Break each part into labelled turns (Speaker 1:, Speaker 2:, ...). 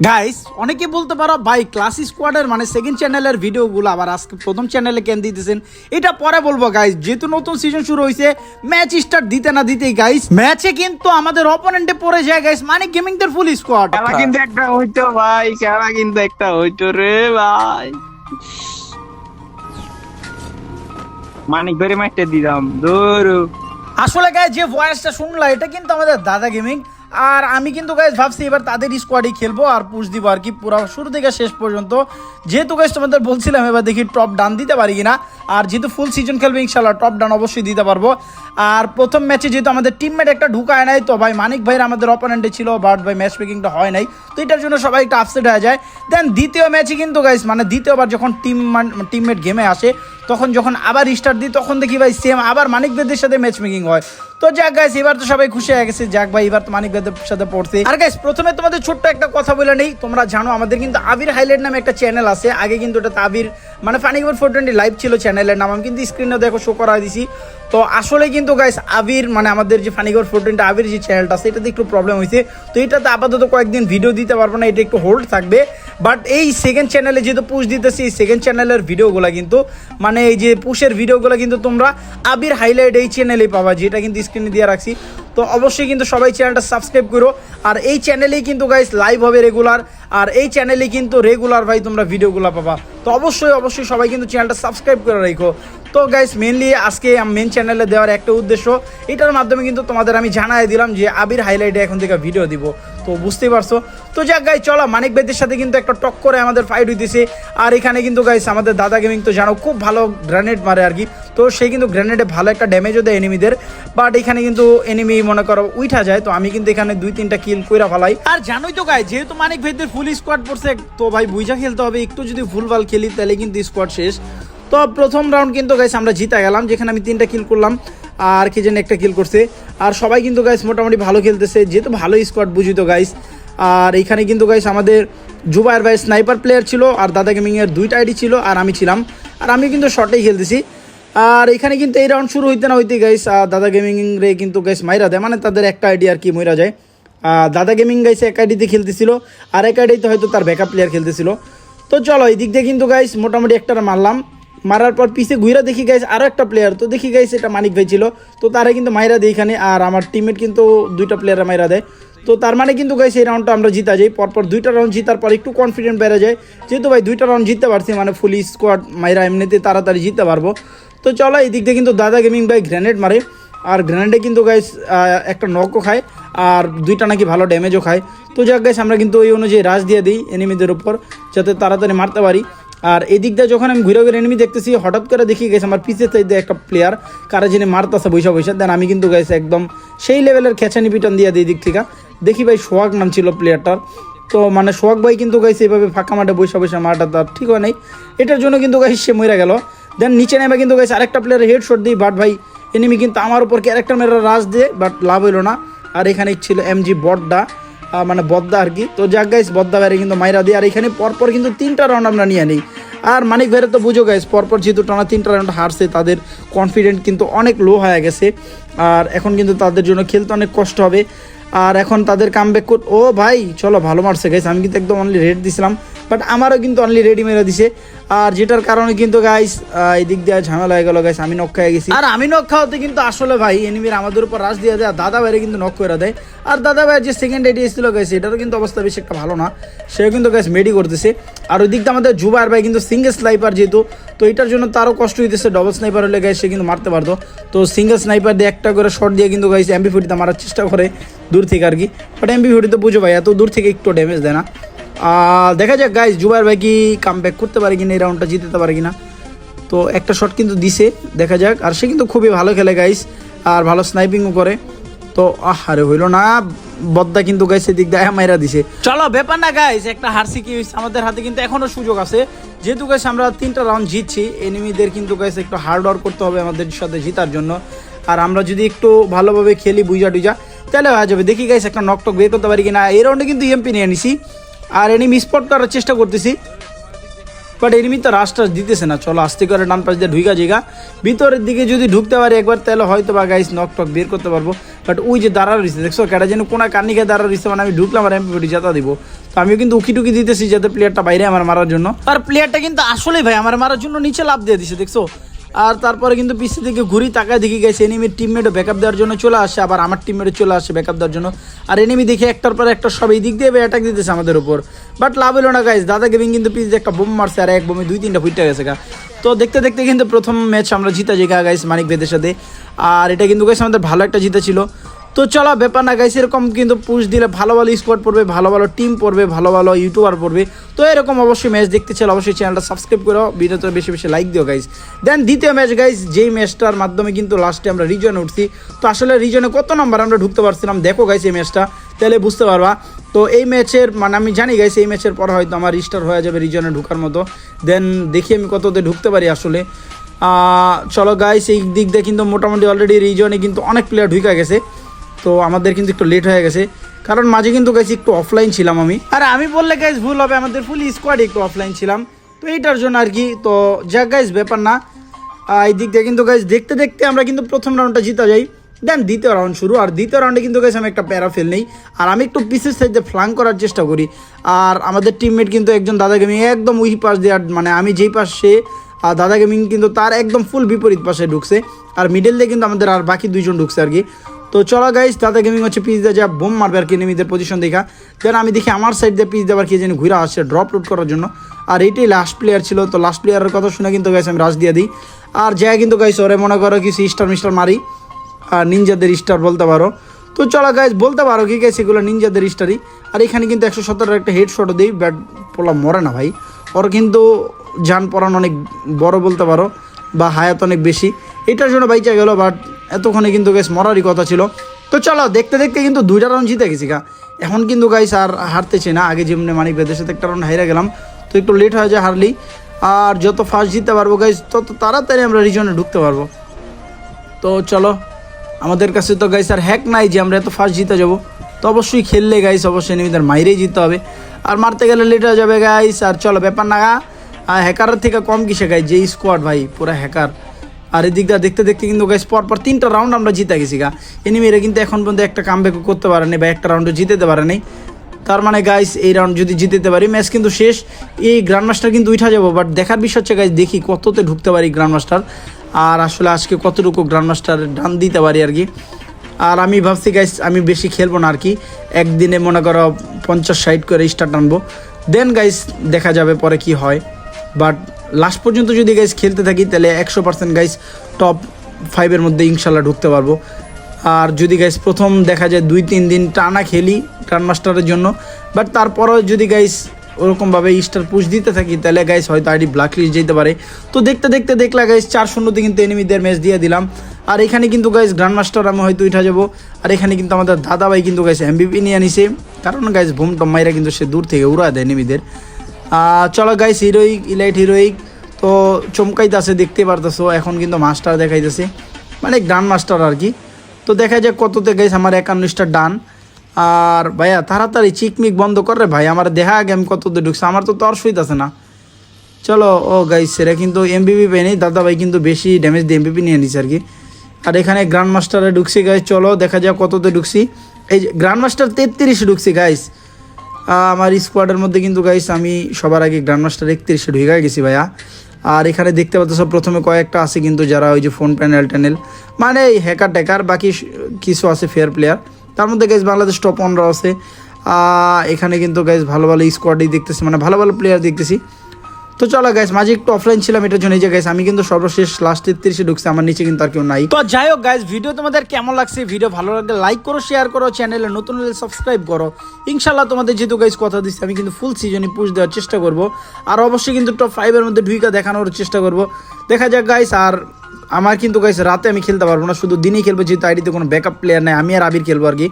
Speaker 1: Guys অনেকে বলতে পারো ভাই ক্লাস স্কোয়াডের মানে সেকেন্ড চ্যানেলের ভিডিওগুলো আবার আজকে প্রথম চ্যানেলে কেন দিতেছেন? এটা পরে বলব গাইস যেহেতু নতুন সিজন শুরু হয়েছে ম্যাচ স্টার্ট দিতে না দিতেই গাইস ম্যাচে কিন্তু আমাদের অপোনেন্টে পড়ে যায় গাইস মানে গেমিং দের ফুল স্কোয়াড
Speaker 2: খেলা কিন্তু একটা হইতো ভাই খেলা কিন্তু একটা হইতো রে ভাই। মানিক ধরে মাইটে দিলাম দৌড়ু
Speaker 1: আসলে গাইস যে ভয়েসটা শুনলা এটা কিন্তু আমাদের দাদা গেমিং আর আমি কিন্তু গাইস ভাবছি এবার তাদের স্কোয়াডই খেলব আর পুশ দিব আর কি পুরো শুরু থেকে শেষ পর্যন্ত। যেহেতু গাইস তোমাদের বলছিলাম এবার দেখি টপ ডান দিতে পারি কিনা, আর যেহেতু ফুল সিজন খেলবে ইনশাল্লাহ টপ ডান অবশ্যই দিতে পারব। আর প্রথম ম্যাচে যেহেতু আমাদের টিমমেট একটা ঢুকায় নাই, তো ভাই মানিক ভাইয়ের আমাদের অপোনেন্টে ছিল বাট ভাই ম্যাচ মেকিংটা হয় নাই। তো এটার জন্য সবাই একটা আপসেট হয়ে যায়। দেন দ্বিতীয় ম্যাচে কিন্তু গাইস মানে দ্বিতীয়বার যখন টিম টিমমেট গেমে আসে তখন যখন আবার স্টার্ট দিই, তখন দেখি ভাই সেম আবার মানিক ভাইদের সাথে ম্যাচ মেকিং হয়। তো যাক গাইস এবার তো সবাই খুশি হয়ে গেছে। যাক ভাই, এবার তো মানিক ভাইদের সাথে পড়ছে। আর গাইস প্রথমে তোমাদের ছোট্ট একটা কথা বলে নেই। তোমরা জানো, আমাদের কিন্তু আবির হাইলাইট নামে একটা চ্যানেল আছে। আগে কিন্তু ওটা আবির মানে ফানি খবর ফোর টোয়েন্টি লাইভ ছিল চ্যানেলের নাম। আমি কিন্তু স্ক্রিনে দেখো শো করা দিছি। তো আসলে কিন্তু গাইস আবির মানে আমাদের যে ফানি খবর ফোর টোয়েন্টি আবির যে চ্যানেলটা আছে, এটাতে একটু প্রবলেম হয়েছে। তো এটাতে আপাতত কয়েকদিন ভিডিও দিতে পারব না, এটা একটু হোল্ড থাকবে। বাট এই সেকেন্ড চ্যানেলে যেহেতু পুশ দিতেছি, এই সেকেন্ড চ্যানেলের ভিডিওগুলো কিন্তু মানে এই যে পুশের ভিডিওগুলো কিন্তু তোমরা আবির হাইলাইট এই চ্যানেলেই পাবা, যেটা কিন্তু স্ক্রিনে দিয়ে রাখছি। তো অবশ্যই কিন্তু সবাই চ্যানেলটা সাবস্ক্রাইব করো। আর এই চ্যানেলেই কিন্তু গাইস লাইভ হবে রেগুলার আর এই চ্যানেলে কিন্তু রেগুলার ভাই তোমরা ভিডিওগুলো পাবা। তো অবশ্যই অবশ্যই সবাই কিন্তু চ্যানেলটা সাবস্ক্রাইব করে রাখো তো গাইস মেনলি আজকে মেন চ্যানেলে দেওয়ার একটা উদ্দেশ্য, এটার মাধ্যমে কিন্তু তোমাদের আমি জানাই দিলাম যে আবির হাইলাইটে এখন থেকে ভিডিও দিব। তো বুঝতেই পারছ? তো যাক গাই চলো, মানিক ভাইদের সাথে কিন্তু একটা টক করে আমাদের ফাইট হইতেছে। আর এখানে কিন্তু গাইস আমাদের দাদা গেমিং তো জানো, খুব ভালো গ্রেনেড মারে আর কি। তো সে কিন্তু গ্রেনেডে ভালো একটা ড্যামেজও দেয় এনিমিদের বাট এখানে কিন্তু এনিমি মনে করো উঠা যায়, তো আমি কিন্তু এখানে দুই তিনটা কিল কইরা ফেলাই। আর জানোই তো গাই যেহেতু মানিক ভাইদের ফুল স্কোয়াড পড়ছে, তো ভাই বুঝা খেলতে হবে, একটু যদি ভুলভাল খেলি, তাহলে কিন্তু স্কোয়াড শেষ। তো প্রথম রাউন্ড কিন্তু গাইস আমরা জিতা গেলাম, যেখানে আমি তিনটা কিল করলাম, আর কি যেন একটা কিল করছে। আর সবাই কিন্তু গাইস মোটামুটি ভালো খেলতেছে, যেহেতু ভালো স্কোয়াড বুঝি তো গাইস আর এখানে কিন্তু গাইস আমাদের জুবাইর ভাই স্নাইপার প্লেয়ার ছিল, আর দাদা গেমিংয়ের দুইটা আইডি ছিল, আর আমি ছিলাম। আর আমি কিন্তু শর্টেই খেলতেছি। আর এখানে কিন্তু এই রাউন্ড শুরু হইতে না হইতে গাইস দাদা গেমিং রে কিন্তু গাইস মাইরা দেয় মানে তাদের একটা আইডি আর কি মইরা যায়। দাদা গেমিং গাইস এক আইডিতে খেলতেছিল, আর এক আইডিতে হয়তো তার ব্যাকআপ প্লেয়ার খেলতেছিল। তো চলো এই দিক দিয়ে কিন্তু গাইস মোটামুটি একটা মারলাম। মারার পর পিছে ঘুরে দেখি গাইস আরও একটা প্লেয়ার তো দেখি গাইস এটা মানিক ভাই ছিল। তো তারা কিন্তু মাইরা দেয় এখানে, আর আমার টিমমেট কিন্তু দুইটা প্লেয়ার মাইরা দেয়। তো তার মানে কিন্তু গাইস এই রাউন্ডটা আমরা জিতা যাই। পরপর দুইটা রাউন্ড জিতার পর একটু কনফিডেন্ট বেড়ে যায়। যেহেতু ভাই দুইটা রাউন্ড জিততে পারছি মানে ফুল স্কোয়াড মাইরা এমনিতে তাড়াতাড়ি জিততে পারব। তো চলো এই দিক দিয়ে কিন্তু দাদা গেমিং ভাই গ্রেনেড মারে। আর গ্রেনেডে কিন্তু গাইস একটা নকও খায়, আর দুইটা নাকি ভালো ড্যামেজও খায়। তো যাক গাইস আমরা কিন্তু ওই অনুযায়ী রাশ দিয়ে দিই এনিমিদের উপর, যাতে তাড়াতাড়ি মারতে পারি। আর এই দিক দিয়ে যখন আমি ঘুরে ঘুরে এনিমি দেখতেছি, হঠাৎ করে দেখি গেছে আমার পিছে সাইডে একটা প্লেয়ার কারা জেনে মারতেছে বৈশা বৈশা দেন আমি কিন্তু গাইছে একদম সেই লেভেলের খেঁচানি পিটন দিয়ে দিই দিক থেকে। দেখি ভাই সোহাগ নাম ছিল প্লেয়ারটার তো মানে সোহাগ ভাই কিন্তু গাইছে এইভাবে ফাঁকা মাঠে বৈশা বৈশা মারটা তার ঠিক হয় নাই। এটার জন্য কিন্তু গাইছে সে মরে গেল। দেন নিচে নেমে কিন্তু গাইছে আরেকটা প্লেয়ার হেড শট দিই বাট ভাই এনিমি কিন্তু আমার উপর ক্যারেক্টার মেরা রাজ দিয়ে বাট লাভ হইল না। আর এখানে ছিল এমজি বড্ডা আহ, মানে বদ্দা আর কি। তো যাক গাইস বদ্দা বাইরে কিন্তু মাইরা দিই আর এখানে পরপর কিন্তু তিনটা রাউন্ড আমরা নিয়ে নিই। আর মানিক ভাইরে তো বুঝো গাইস পরপর যেহেতু টানা তিনটা রাউন্ড হারছে তাদের কনফিডেন্ট কিন্তু অনেক লো হয়ে গেছে। আর এখন কিন্তু তাদের জন্য খেলতে অনেক কষ্ট হবে। আর এখন তাদের কাম ব্যাক ও ভাই চলো ভালো মারছে গাইস আমি কিন্তু একদম অনলি রেড দিছিলাম। বাট আমারও কিন্তু অনলি রেডি মেরে দিছে। আর যেটার কারণে কিন্তু গাইস এই দিক দিয়ে ঝামেলা হয়ে গেল গাইস আমি নক খেয়ে গেছি। আর আমি নক খাওয়াতে কিন্তু আসলে ভাই এনিমির আমাদের উপর রাশ দিয়ে দেয় দাদা ভাইরে কিন্তু নক করে দেয়। আর দাদা ভাইয়ের যে সেকেন্ড এডি এসেছিল গাইস এটারও কিন্তু অবস্থা বেশি একটা ভালো না। সেও কিন্তু গাইস মেডি করতেছে। আর ওই দিকটা আমাদের জুবার ভাই কিন্তু সিঙ্গেল স্নাইপার যেহেতু, তো এটার জন্য তারও কষ্ট হইতেছে ডবল স্নাইপার হলে গাইস সে কিন্তু মারতে পারতো। তো সিঙ্গেল স্নাইপার দিয়ে একটা করে শট দিয়ে কিন্তু গাইস এমপি ফুটিতে মারার চেষ্টা করে দূর থেকে আর কি। বাট এমপি ফুটিতে বুঝো ভাই, এত দূর থেকে একটু ড্যামেজ দেয় না। দেখা যাক গাইস জুবাইর ভাই কি কাম ব্যাক করতে পারে কিনা, এই রাউন্ডটা জিততে পারে কিনা। তো একটা শট কিন্তু দিছে, দেখা যাক। আর সে কিন্তু খুবই ভালো খেলে গাইস আর ভালো স্নাইপিংও করে। তো, আহ, আরে হইল না, বদ্দা কিন্তু গাইস এদিক দিয়ে মাইরা দিছে। চলো, ব্যাপার না গাইস একটা হারসি কি আমাদের হাতে কিন্তু এখনও সুযোগ আছে। যেহেতু গাইস আমরা তিনটা রাউন্ড জিতছি এনিমিদের কিন্তু গাইস একটু হার্ড ওয়ার্ক করতে হবে আমাদের সাথে জিতার জন্য। আর আমরা যদি একটু ভালোভাবে খেলি বুঝা টুজা তাহলে হয়ে যাবে। দেখি গাইস একটা নক টক বের করতে পারি কিনা। এই রাউন্ডে কিন্তু এমপি নিয়ে নিছি। আর এনিমি স্পট করার চেষ্টা করতেছি। বাট এনিমি তো রাশ টাস দিতেছে না, চলো আস্তে করে ডান পাশ দিয়ে ঢুকা জায়গা। ভিতরের দিকে যদি ঢুকতে পারি একবার, তাহলে হয়তো বা গাইস নক টক বের করতে পারব। বাট ওই যে দাঁড়া রয়েছে দেখছ কেটা যেন কোনা কান্নিকে দাঁড়া রয়েছে মানে আমি ঢুকলাম আর এমপি জেতা দিব। তো আমিও কিন্তু উকি টুকি দিতেছি যাতে প্লেয়ারটা বাইরে আমার মারার জন্য। আর প্লেয়ারটা কিন্তু আসলেই ভাই, আমার মারার জন্য নিচে লাভ দিয়ে দিছে, দেখছ? আর তারপরে কিন্তু পিছিয়ে থেকে ঘুরি তাকায় দেখি গেছে এনিমির টিমমেটও ব্যাকআপ দেওয়ার জন্য চলে আসে, আবার আমার টিমমেটও চলে আসে ব্যাকআপ দেওয়ার জন্য। আর এনিমি দেখে একটার পর একটা সব এই দিক দিয়ে অ্যাটাক দিতেছে আমাদের উপর। বাট লাভ হলো না গাইজ দাদা গেমিং কিন্তু পিছিয়ে একটা বোম মারছে আর এক বোমে দুই তিনটা ফুটে গেছে গা। তো দেখতে দেখতে কিন্তু প্রথম ম্যাচ আমরা জিতা যে গা গাইস মানিক ভেদের সাথে। আর এটা কিন্তু গাইস আমাদের ভালো একটা জিতে ছিল। তো চলো, ব্যাপার না গাইস এরকম কিন্তু পুশ দিলে ভালো ভালো স্কোয়াড পড়বে, ভালো ভালো টিম পড়বে, ভালো ভালো ইউটিউবার পড়বে। তো এরকম অবশ্যই ম্যাচ দেখতে চাইলে অবশ্যই চ্যানেলটা সাবস্ক্রাইব করো, ভিডিওতে বেশি বেশি লাইক দিও গাইস দেন দ্বিতীয় ম্যাচ গাইস যেই ম্যাচটার মাধ্যমে কিন্তু লাস্টে আমরা রিজনে উঠছি, তো আসলে রিজনে কত নাম্বার আমরা ঢুকতে পারছিলাম? দেখো গাইস এই ম্যাচটা তাহলে বুঝতে পারবা। তো এই ম্যাচের মানে আমি জানি গাইস এই ম্যাচের পর হয়তো আমার রিস্টার হয়ে যাবে রিজনে ঢুকার মতো। দেন দেখি আমি কততে ঢুকতে পারি আসলে। চলো গাইস এই দিক দিয়ে কিন্তু মোটামুটি অলরেডি রিজনে কিন্তু অনেক প্লেয়ার ঢুকে গেছে। তো আমাদের কিন্তু একটু লেট হয়ে গেছে। কারণ মাঝে কিন্তু গাইছি একটু অফলাইন ছিলাম আমি। আর আমি বললে গাইস ভুল হবে, আমাদের ফুল স্কোয়াড একটু অফলাইন ছিলাম। তো এইটার জন্য আর কি, তো যাক গাইস ব্যাপার না। এই দিক দিয়ে কিন্তু গাইস দেখতে দেখতে আমরা কিন্তু প্রথম রাউন্ডটা জিতা যাই। দেন দ্বিতীয় রাউন্ড শুরু। আর দ্বিতীয় রাউন্ডে কিন্তু গাইস আমি একটা প্যারা ফেল নেই। আর আমি একটু পিসের সাইডে ফ্লাং করার চেষ্টা করি। আর আমাদের টিমমেট কিন্তু একজন দাদা গেমিং একদম উই পাশ দেওয়ার মানে আমি যেই পাশ আর দাদা গেমিং কিন্তু তার একদম ফুল বিপরীত পাশে ঢুকছে। আর মিডল দিয়ে কিন্তু আমাদের আর বাকি দুইজন ঢুকছে আর কি। তো চলো গাইস দাদা গেমিং হচ্ছে পিস দিয়ে যা বোম মারবে আর কি এনিমিদের পজিশন দেখা। দেন আমি দেখি আমার সাইড দিয়ে পিস দেওয়ার কি জানি ঘুরে আসছে ড্রপ রুট করার জন্য। আর এইটাই লাস্ট প্লেয়ার ছিল, তো লাস্ট প্লেয়ারের কথা শুনে কিন্তু গাইস আমি রাশ দিয়ে দিই। আর যা কিন্তু গাইস ওরে মনে করো কিছু স্টার মিস্টার মারি। আর নিনজাদের স্টার বলতে পারো। তো চলো গাইজ বলতে পারো কি গাইস এগুলো নিনজাদের স্টারই আর এখানে কিন্তু একশো সতেরো একটা হেড শটও দিই, ব্যাট পোলা মরে না ভাই। ওর কিন্তু যান পরান অনেক বড় বলতে পারো, বা হায়াত অনেক বেশি। এটার জন্য বাইচা গেল বাট এতক্ষণে কিন্তু গাইস মরারই কথা ছিল। তো চলো, দেখতে দেখতে কিন্তু দুইটা রাউন্ড জিতে গেছি গা। এখন কিন্তু গাইস আর হারতেছি না। আগে যেমনি মানিক বেদের সাথে একটা রাউন্ড হাইরা গেলাম, তো একটু লেট হয়ে যায় হারলি আর যত ফার্স্ট জিততে পারব গাইস তত তাড়াতাড়ি আমরা রিজনে ঢুকতে পারব। তো চলো, আমাদের কাছে তো গাইস আর হ্যাক নাই যে আমরা এত ফার্স্ট জিতে যাব। তো অবশ্যই খেললে গাইস অবশ্যই এনিমিদের মাইরেই জিততে হবে। আর মারতে গেলে লেট হয়ে যাবে গাইস আর চলো, ব্যাপার না আর হ্যাকারের থেকে কম কিসে গাইস যে স্কোয়াড ভাই, পুরো হ্যাকার আর এদিকটা দেখতে দেখতে কিন্তু গাইস পর পর তিনটা রাউন্ড আমরা জিতে গেছি গা। এনিমিরা কিন্তু এখন পর্যন্ত একটা কাম করতে পারেনি বা একটা রাউন্ডে জিতেতে পারেনি। তার মানে গাইস এই রাউন্ড যদি জিতেতে পারি ম্যাচ কিন্তু শেষ। এই গ্র্যান্ড মাস্টার কিন্তু উঠা যাব বাট দেখার বিষয় হচ্ছে গাইস দেখি কততে ঢুকতে পারি গ্র্যান্ড মাস্টার আর আসলে আজকে কতটুকু গ্র্যান্ড মাস্টার ডান দিতে পারি আর কি। আর আমি ভাবছি গাইস আমি বেশি খেলব না আর কি। একদিনে মনে করো পঞ্চাশ ষাট করে স্টার্ট আনব। দেন গাইস দেখা যাবে পরে কি হয়। বাট লাস্ট পর্যন্ত যদি গাইস খেলতে থাকি, তাহলে একশো পার্সেন্ট গাইস টপ ফাইভের মধ্যে ইনশাল্লাহ ঢুকতে পারব। আর যদি গাইস প্রথম দেখা যায় দুই, তিন দিন টানা খেলি গ্র্যান্ড মাস্টারের জন্য বাট তারপরও যদি গাইস ওরকমভাবে স্টার পুশ দিতে থাকি, তাহলে গাইস হয়তো আইডি ব্ল্যাক লিস্ট যেতে পারে। তো দেখতে দেখতে, দেখলা গাইস চার শূন্যতে কিন্তু এনিমিদের ম্যাচ দিয়ে দিলাম। আর এখানে কিন্তু গাইস গ্র্যান্ড মাস্টার আমি হয়তো উঠা যাব। আর এখানে কিন্তু আমাদের দাদা ভাই কিন্তু গাইস এমবিপি নিয়ে নিছে। কারণ গাইস ভুম টম মাইরা কিন্তু সে দূর থেকে উড়া দেয় এনিমিদের চলো গাইস হিরোইক ইলাইট হিরোইক তো চমকাইতেছে, দেখতে পারতেছো, এখন কিন্তু মাস্টার দেখাইতেছে। মানে গ্র্যান্ড মাস্টার আর কি। তো দেখা যাক কততে গাইস আমার একান্ন স্টার ডান আর ভাইয়া, তাড়াতাড়ি চিকমিক বন্ধ কর রে ভাই, আমার দেখা আগে আমি কততে ঢুকছে, আমার তো তর সইতেছে না। চলো, ও গাইস সেটা কিন্তু এমবিপি পেয়নি দাদা ভাই কিন্তু বেশি ড্যামেজ দিয়ে এমবিপি নিয়ে নিছে আর কি। আর এখানে গ্র্যান্ড মাস্টারে ঢুকছি গাইস চলো, দেখা যাক কততে ঢুকছি। এই গ্র্যান্ড মাস্টার তেত্রিশে ঢুকছি গাইস আমার স্কোয়াডের মধ্যে কিন্তু গাইস আমি সবার আগে গ্র্যান্ড মাস্টার একত্রিশে ঢুকে গেছি ভাইয়া। আর এখানে দেখতে পাচ্ছ প্রথমে কয়েকটা আছে কিন্তু যারা ওই যে ফোন প্যানেল ট্যানেল মানে এই হ্যাকার ট্যাকার বাকি কিছু আছে ফেয়ার প্লেয়ার তার মধ্যে গাইস বাংলাদেশ টপ ওয়ানরা আছে। এখানে কিন্তু গাইস ভালো ভালো স্কোয়াডই দেখতেছি মানে ভালো ভালো প্লেয়ার দেখতেছি। তো চলো গাইস মাঝে একটু অফলাইন ছিলাম, এটার জন্য এই যে গাইস আমি কিন্তু সর্বশেষ লাস্ট তিরিশে ঢুকছি, আমার নিচে কিন্তু আর কেউ নাই। তো যাই হোক গাইস ভিডিও তোমাদের কেমন লাগছে? ভিডিও ভালো লাগলে লাইক করো শেয়ার করো চ্যানেলে নতুন হলে সাবস্ক্রাইব করো। ইনশাল্লাহ তোমাদের যেহেতু গাইস কথা দিচ্ছি, আমি কিন্তু ফুল সিজনই পুশ দেওয়ার চেষ্টা করব। আর অবশ্যই কিন্তু টপ ফাইভের মধ্যে ঢুইকা দেখানোর চেষ্টা করব। দেখা যাক গাইস আর আমার কিন্তু গাইস রাতে আমি খেলতে পারব না, শুধু দিনেই খেলব, যেহেতু আইডিতে কোনো ব্যাকআপ প্লেয়ার নাই, আমি আর আবির খেলব আর কি।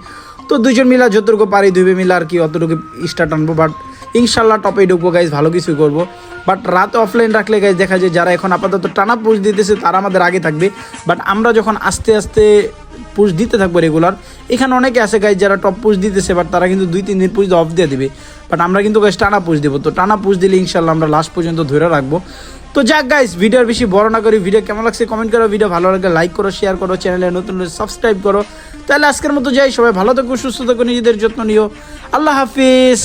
Speaker 1: তো দুজন মিলা যতটুকু পারি, দুইবে মিলা আর কি অতটুকু স্টার্ট আনব বাট ইনশাল্লাহ টপে ঢুকবো গাইজ ভালো কিছু করব। বাট রাতে অফলাইন রাখলে গাইজ দেখা যায় যারা এখন আপাতত টানা পুষ দিতেছে, তারা আমাদের আগে থাকবে। বাট আমরা যখন আস্তে আস্তে পুশ দিতে থাকব রেগুলার এখানে অনেকে আছে গাইজ যারা টপ পুশ দিতেছে বাট তারা কিন্তু দুই, তিন দিন পুষ অফ দিয়ে দেবে। বাট আমরা কিন্তু গাইজ টানা পুষ দেবো। তো টানা পুষ দিলে ইনশাল্লাহ আমরা লাস্ট পর্যন্ত ধরে রাখব। তো যাক গাইস ভিডিওর বেশি বড় না করি ভিডিও কেমন লাগছে কমেন্ট করো ভিডিও ভালো লাগলে লাইক করো শেয়ার করো চ্যানেলে নতুন সাবস্ক্রাইব করো। তাহলে আজকের মতো যাই, সবাই ভালো থাকো, সুস্থ থাকো, নিজেদের যত্ন নিও। আল্লাহ হাফিজ।